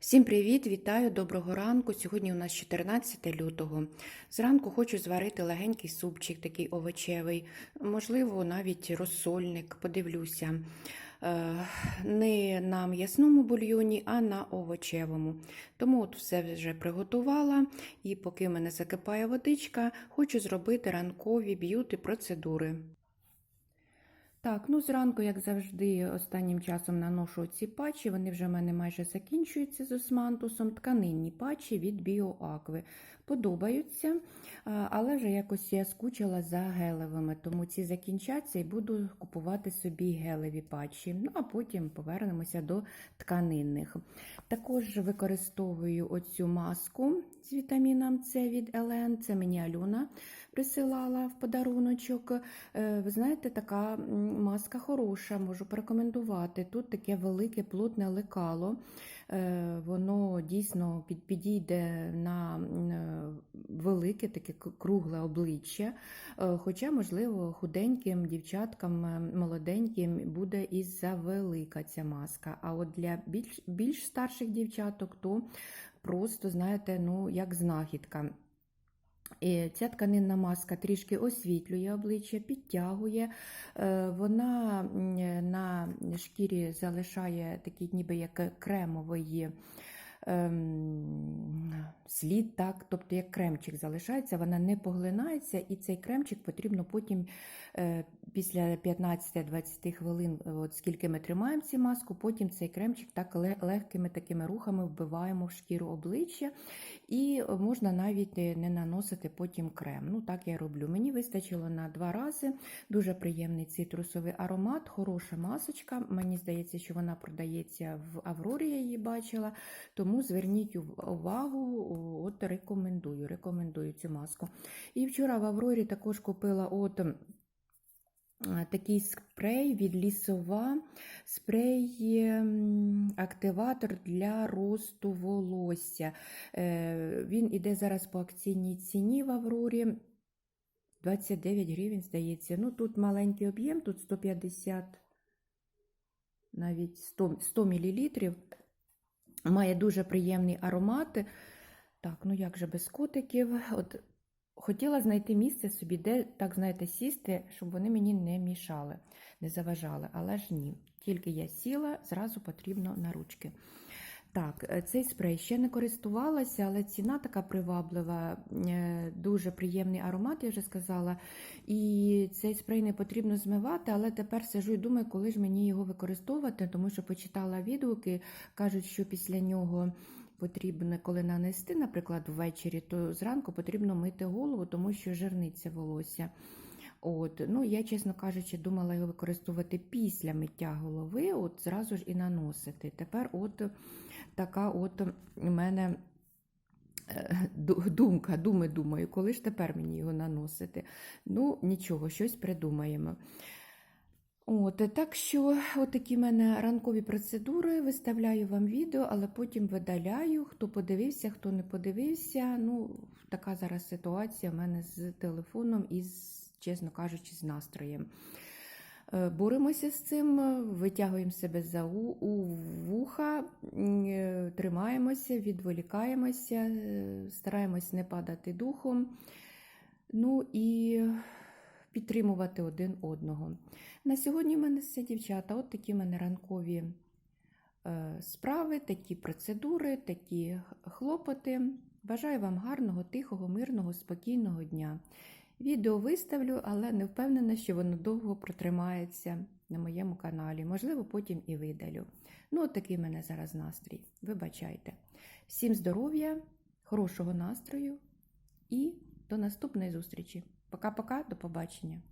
Всім привіт, вітаю, доброго ранку. Сьогодні у нас 14 лютого. Зранку хочу зварити легенький супчик, такий овочевий, можливо, навіть розсольник, подивлюся. Е, Не на м'ясному бульйоні, а на овочевому. Тому от все вже приготувала, і поки мене закипає водичка, хочу зробити ранкові б'юти процедури. Так, ну зранку, як завжди, останнім часом наношу ці патчі. Вони вже в мене майже закінчуються з османтусом. Тканинні патчі від Біоакви. Подобаються, але вже якось я скучила за гелевими, тому ці закінчаться і буду купувати собі гелеві патчі. Ну а потім повернемося до тканинних. Також використовую оцю маску з вітаміном С від Елен. Це мені Альона присилала в подаруночок. Е, Ви знаєте, така маска хороша, можу порекомендувати. Тут таке велике плотне лекало. Е, Воно дійсно підійде на е, велике таке кругле обличчя. Е, Хоча, можливо, худеньким дівчаткам, молоденьким буде і завелика ця маска. А от для більш, більш старших дівчаток, то просто, знаєте, ну, як знахідка. Ця тканинна маска трішки освітлює обличчя, підтягує. Е, Вона на шкірі залишає такий ніби як кремовий ем, слід, так, тобто як кремчик залишається, вона не поглинається, і цей кремчик потрібно потім е, після 15-20 хвилин, е, от скільки ми тримаємо цю маску, потім цей кремчик так легкими такими рухами вбиваємо в шкіру обличчя, і можна навіть е, не наносити потім крем. Ну так я роблю. Мені вистачило на два рази. Дуже приємний цитрусовий аромат, хороша масочка. Мені здається, що вона продається в Аврорі, я її бачила. Тому зверніть увагу, от рекомендую, рекомендую цю маску. І вчора в Аврорі також купила от. Такий спрей від лісова, спрей ем, активатор для росту волосся. Е, Він іде зараз по акційній ціні в Аврорі. 29 гривень, здається. Ну, тут маленький об'єм, тут 150, навіть 100, 100 мл. Має дуже приємний аромат. Так, ну як же без котиків? От хотіла знайти місце собі, де, так знаєте, сісти, щоб вони мені не мішали, не заважали. Але ж ні. Тільки я сіла, зразу потрібно на ручки. Так, е, цей спрей ще не користувалася, але ціна така приваблива, е, дуже приємний аромат, я вже сказала. І цей спрей не потрібно змивати, але тепер сижу і думаю, коли ж мені його використовувати, тому що почитала відгуки, кажуть, що після нього потрібно, коли нанести, наприклад, ввечері, то зранку потрібно мити голову, тому що жирниться волосся. От, ну, я, чесно кажучи, думала його використовувати після миття голови, от зразу ж і наносити. Тепер от така от у мене е, думка, думи думаю, коли ж тепер мені його наносити. Ну, нічого, щось придумаємо. От, так що, такі в мене ранкові процедури. Виставляю вам відео, але потім видаляю. Хто подивився, хто не подивився. Ну, така зараз ситуація в мене з телефоном і, з, чесно кажучи, з настроєм. Е, Боремося з цим, витягуємо себе за у, вуха, е, тримаємося, відволікаємося, е, стараємось не падати духом. Ну і підтримувати один одного. На сьогодні в мене все, дівчата. От такі в мене ранкові справи, такі процедури, такі хлопоти. Бажаю вам гарного, тихого, мирного, спокійного дня. Відео виставлю, але не впевнена, що воно довго протримається на моєму каналі. Можливо, потім і видалю. Ну, от такий в мене зараз настрій. Вибачайте. Всім здоров'я, хорошого настрою і до наступної зустрічі. Пока-пока, до побачення.